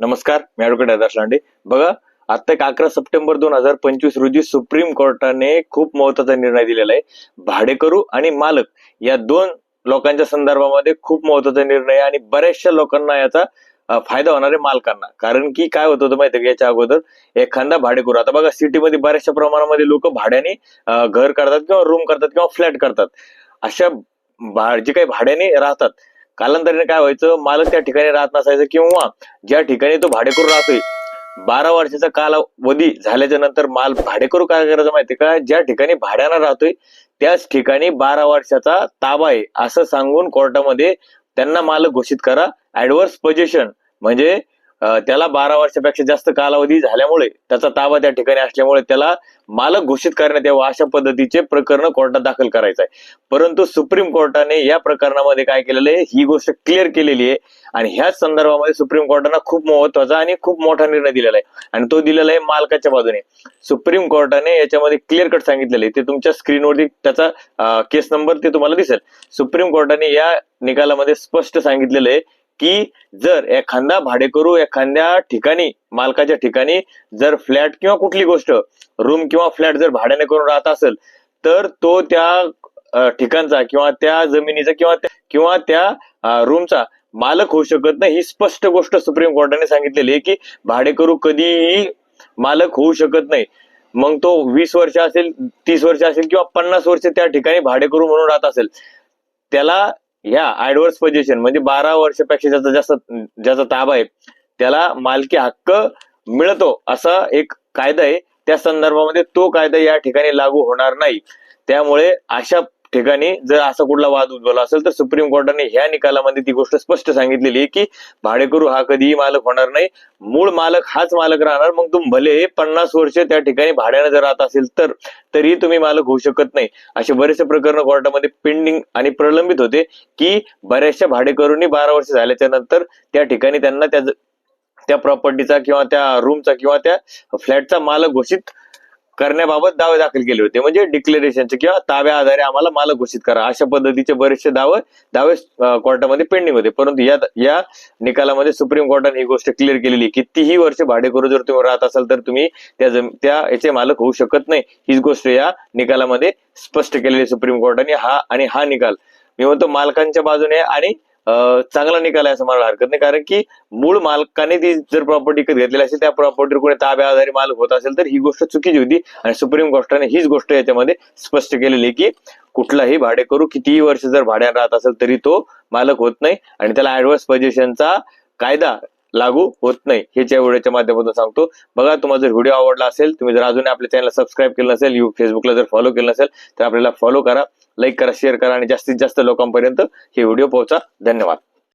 नमस्कार मी ऍडव्होकेट आदर्श लांडे. बघा आता एक अकरा सप्टेंबर दोन हजार पंचवीस रोजी सुप्रीम कोर्टाने खूप महत्त्वाचा निर्णय दिलेला आहे. भाडेकरू आणि मालक या दोन लोकांच्या संदर्भामध्ये खूप महत्त्वाचा निर्णय आणि बऱ्याचशा लोकांना याचा फायदा होणार आहे मालकांना. कारण की काय होत होतं माहितीये याच्या अगोदर एखादा भाडेकरू आता बघा सिटीमध्ये बऱ्याचशा प्रमाणामध्ये लोक भाड्याने घर करतात किंवा रूम करतात किंवा फ्लॅट करतात. अशा भा- जे काही भाड्याने राहतात कालांतराने काय व्हायचं? मालक त्या ठिकाणी राहत नसायचं किंवा ज्या ठिकाणी तो भाडेकरू राहतोय बारा वर्षाचा कालावधी झाल्याच्यानंतर माल भाडेकरू काय करायचं माहिती का? ज्या ठिकाणी भाड्यानं राहतोय त्याच ठिकाणी बारा वर्षाचा ताबा आहे. असं सांगून कोर्टामध्ये त्यांना मालक घोषित करा. ऍडव्हर्स पोझिशन म्हणजे त्याला बारा वर्षापेक्षा जास्त कालावधी झाल्यामुळे त्याचा ताबा त्या ठिकाणी असल्यामुळे त्याला मालक घोषित करण्यात यावं अशा पद्धतीचे प्रकरण कोर्टात दाखल करायचं आहे परंतु सुप्रीम कोर्टाने या प्रकरणामध्ये काय केलेलं आहे ही गोष्ट क्लिअर केलेली आहे. आणि ह्याच संदर्भामध्ये सुप्रीम कोर्टानं खूप महत्त्वाचा आणि खूप मोठा निर्णय दिलेला आहे. आणि तो दिलेला आहे मालकाच्या बाजूने. सुप्रीम कोर्टाने याच्यामध्ये क्लिअर कट सांगितलेलं आहे. ते तुमच्या स्क्रीनवरती त्याचा केस नंबर ते तुम्हाला दिसेल. सुप्रीम कोर्टाने या निकालामध्ये स्पष्ट सांगितलेलं आहे की जर एखादा भाडेकरू एखाद्या ठिकाणी मालकाच्या ठिकाणी जर फ्लॅट किंवा कुठली गोष्ट रूम किंवा फ्लॅट जर भाड्याने करून राहत असेल तर तो त्या ठिकाणचा किंवा त्या जमिनीचा किंवा किंवा त्या रूमचा मालक होऊ शकत नाही. ही स्पष्ट गोष्ट सुप्रीम कोर्टाने सांगितलेली आहे की भाडेकरू कधीही मालक होऊ शकत नाही. मग तो वीस वर्ष असेल तीस वर्ष असेल किंवा पन्नास वर्ष त्या ठिकाणी भाडेकरू म्हणून राहत असेल. त्याला ह्या ऍडव्हर्स पोझिशन म्हणजे बारा वर्षापेक्षा ज्याचा जास्त ज्याचा ताबा आहे त्याला मालकी हक्क मिळतो असा एक कायदा आहे. त्या संदर्भामध्ये तो कायदा या ठिकाणी लागू होणार नाही. त्यामुळे अशा ठिकाणी जर असा कुठला वाद उद्भवला असेल तर सुप्रीम कोर्टाने ह्या निकालामध्ये ती गोष्ट स्पष्ट सांगितलेली आहे की भाडेकरू हा कधीही मालक होणार नाही. मूळ मालक हाच मालक राहणार मग तुम्ही भले पन्नास वर्ष त्या ठिकाणी भाड्याने जर राहत असेल तर तरीही तुम्ही मालक होऊ शकत नाही. असे बरेचसे प्रकरण कोर्टामध्ये पेंडिंग आणि प्रलंबित होते की बऱ्याचशा भाडेकरूंनी बारा वर्ष झाल्याच्यानंतर त्या ठिकाणी त्यांना त्या त्या प्रॉपर्टीचा किंवा त्या रूमचा किंवा त्या फ्लॅटचा मालक घोषित करण्याबाबत दावे दाखल केले होते. म्हणजे डिक्लेरेशनचे किंवा ताब्या आधारे आम्हाला मालक घोषित करा. अशा पद्धतीचे बरेचसे दावे दावे कोर्टामध्ये पेंडिंग होते. परंतु या या निकालामध्ये सुप्रीम कोर्टाने ही गोष्ट क्लिअर केलेली कितीही वर्ष भाडेकरू जर तुम्ही राहत असाल तर तुम्ही त्या जम- त्या याचे मालक होऊ शकत नाही. हीच गोष्ट या निकालामध्ये स्पष्ट केलेली सुप्रीम कोर्टाने हा आणि हा निकाल. मी म्हणतो मालकांच्या बाजूने आणि चांगला निकाल आहे असं मला हरकत नाही. कारण की मूळ मालकाने ती जर प्रॉपर्टी विकत घेतलेली असेल त्या प्रॉपर्टीवर कोणी ताब्या आधारे मालक होत असेल तर ही गोष्ट चुकीची होती. आणि सुप्रीम कोर्टाने हीच गोष्ट याच्यामध्ये स्पष्ट केलेली की कुठलाही भाडेकरू कितीही वर्ष जर भाड्यात राहत असेल तरी तो मालक होत नाही. आणि त्याला ऍडव्हान्स पोझिशनचा कायदा लागू होत नाही. हेच्या व्हिडिओच्या माध्यमातून सांगतो. बघा तुम्हाला जर व्हिडिओ आवडला असेल तुम्ही जर अजून आपल्या चॅनल सबस्क्राईब केलं नसेल यू फेसबुकला जर फॉलो केलं नसेल तर आपल्याला फॉलो करा. लाईक करा शेअर करा आणि जास्तीत जास्त लोकांपर्यंत हे व्हिडिओ पोहोचा. धन्यवाद.